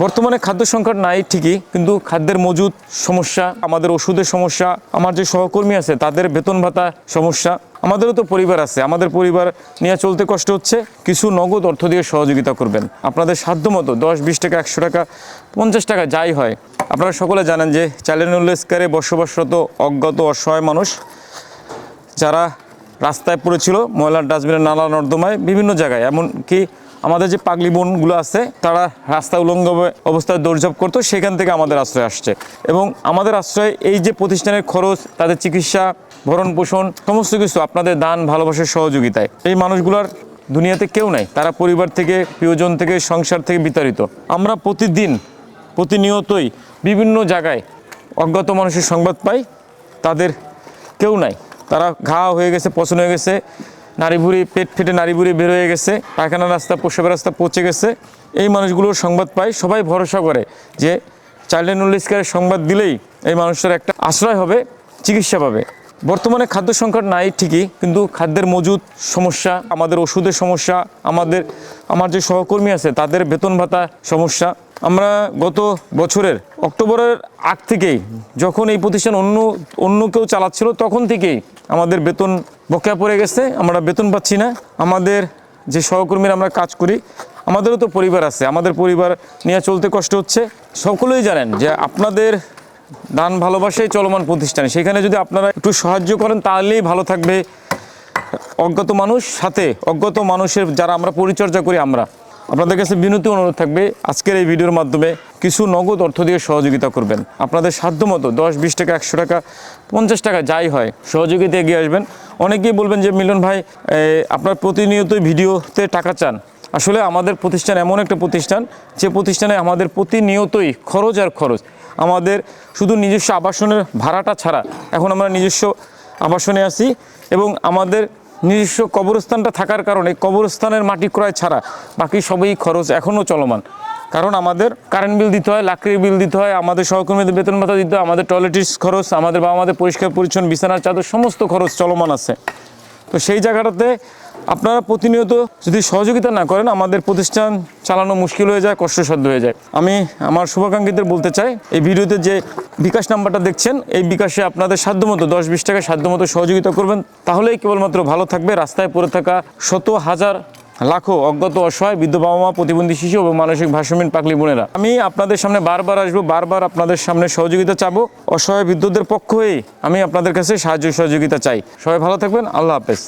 বর্তমানে খাদ্য সংকট নাই ঠিকই, কিন্তু খাদ্যের মজুদ সমস্যা, আমাদের ওষুধের সমস্যা, আমার যে সহকর্মী আছে, তাদের বেতন ভাতা সমস্যা, আমাদেরও তো পরিবার আছে, আমাদের পরিবার নিয়ে চলতে কষ্ট হচ্ছে, কিছু নগদ অর্থ দিয়ে সহযোগিতা করবেন। আপনাদের সাধ্য মতো দশ, বিশ টাকা, একশো টাকা, পঞ্চাশ টাকা যাই হয়। আপনারা সকলে জানেন যে চ্যালেঞ্জকারে বসবাসরত, অজ্ঞাত, অসহায় মানুষ, যারা রাস্তায় পড়েছিল, ময়লার ডাস্টবিনের নালা নর্দমায়, বিভিন্ন জায়গায়, এমনকি আমাদের যে পাগলি বোনগুলো আছে, তারা রাস্তা উলঙ্গ অবস্থায় দৌড়ঝাঁপ করতো, সেখান থেকে আমাদের আশ্রয় আসছে। এবং আমাদের আশ্রয় এই যে প্রতিষ্ঠানের খরচ, তাদের চিকিৎসা, ভরণ পোষণ, সমস্ত কিছু, আপনাদের দান, ভালোবাসার সহযোগিতায়। এই মানুষগুলোর দুনিয়াতে কেউ নাই, তারা পরিবার থেকে, প্রিয়জন থেকে, সংসার থেকে বিতাড়িত। আমরা প্রতিদিন, প্রতিনিয়তই বিভিন্ন জায়গায় অজ্ঞাত মানুষের সংবাদ পাই, তাদের কেউ নাই। তারা ঘা হয়ে গেছে পছন্দ হয়ে গেছে নারী ভুড়ি পেট ফেটে নারী ভুড়ি বের হয়ে গেছে, পায়খানা রাস্তা, প্রসবের রাস্তা পচে গেছে। এই মানুষগুলোর সংবাদ পাই, সবাই ভরসা করে যে চাইল্ড নুলিসকারের সংবাদ দিলেই এই মানুষের একটা আশ্রয় হবে, চিকিৎসা পাবে। বর্তমানে খাদ্য সংকট নাই ঠিকই, কিন্তু খাদ্যের মজুদ সমস্যা, আমাদের ওষুধের সমস্যা, আমাদের, আমার যে সহকর্মী আছে, তাদের বেতন ভাতা সমস্যা। আমরা গত বছরের, অক্টোবরের আগ থেকেই যখন এই প্রতিষ্ঠান অন্য অন্য কেউ চালাচ্ছিল, তখন থেকেই আমাদের বেতন বকেয়া পড়ে গেছে, আমরা বেতন পাচ্ছি না। আমাদের যে সহকর্মীরা আমরা কাজ করি, আমাদেরও তো পরিবার আছে। আমাদের পরিবার নিয়ে চলতে কষ্ট হচ্ছে। সকলেই জানেন যে আপনাদের দান ভালোবাসাই চলমান প্রতিষ্ঠান। সেখানে যদি আপনারা একটু সাহায্য করেন, তাহলেই ভালো থাকবে। অজ্ঞাত মানুষ সাথে, অজ্ঞাত মানুষের যারা আমরা পরিচর্যা করি, আমরা। আপনাদের কাছে বিনতি অনুরোধ থাকবে, আজকের এই ভিডিওর মাধ্যমে কিছু নগদ অর্থ দিয়ে সহযোগিতা করবেন। আপনাদের সাধ্য মতো দশ, বিশ টাকা, একশো টাকা, পঞ্চাশ টাকা যাই হয়, সহযোগিতা এগিয়ে আসবেন। অনেকেই বলবেন যে, মিলন ভাই আপনার প্রতিনিয়তই ভিডিওতে টাকা চান। আসলে আমাদের প্রতিষ্ঠান এমন একটা প্রতিষ্ঠান, যে প্রতিষ্ঠানে আমাদের প্রতিনিয়তই খরচ আর খরচ। আমাদের শুধু নিজস্ব আবাসনের ভাড়াটা ছাড়া এখন আমরা নিজস্ব আবাসনে আছি এবং আমাদের নিজস্ব কবরস্থানটা থাকার কারণে কবরস্থানের মাটি ক্রয় ছাড়া বাকি সবই খরচ এখনও চলমান। কারণ আমাদের কারেন্ট বিল দিতে হয়, লাকড়ির বিল দিতে হয়, আমাদের সহকর্মীদের বেতন ভাতা দিতে হয়, আমাদের টয়লেটের খরচ, আমাদের বা আমাদের পরিষ্কার পরিচ্ছন্ন বিছানার চাদর, সমস্ত খরচ চলমান আছে। তো সেই জায়গাটাতে আপনারা প্রতিনিয়ত যদি সহযোগিতা না করেন, আমাদের প্রতিষ্ঠান চালানো মুশকিল হয়ে যায়, কষ্টসাধ্য হয়ে যায়। আমি আমার শুভাকাঙ্ক্ষীদের বলতে চাই, এই ভিডিওতে যে বিকাশ নাম্বারটা দেখছেন, এই বিকাশে আপনাদের সাধ্যমতো দশ বিশ টাকা সাধ্যমতো সহযোগিতা করবেন। তাহলেই কেবলমাত্র ভালো থাকবে, রাস্তায় পড়ে থাকা শত হাজার লাখো অজ্ঞাত অসহায় বৃদ্ধ বাবা মা, প্রতিবন্ধী শিশু এবং মানসিক ভারসাম্যহীন পাকলি বোনেরা। আমি আপনাদের সামনে বারবার আসব, বারবার আপনাদের সামনে সহযোগিতা চাবো। অসহায় বৃদ্ধদের পক্ষ হয়েই আমি আপনাদের কাছে সাহায্য সহযোগিতা চাই। সবাই ভালো থাকবেন, আল্লাহ হাফেজ।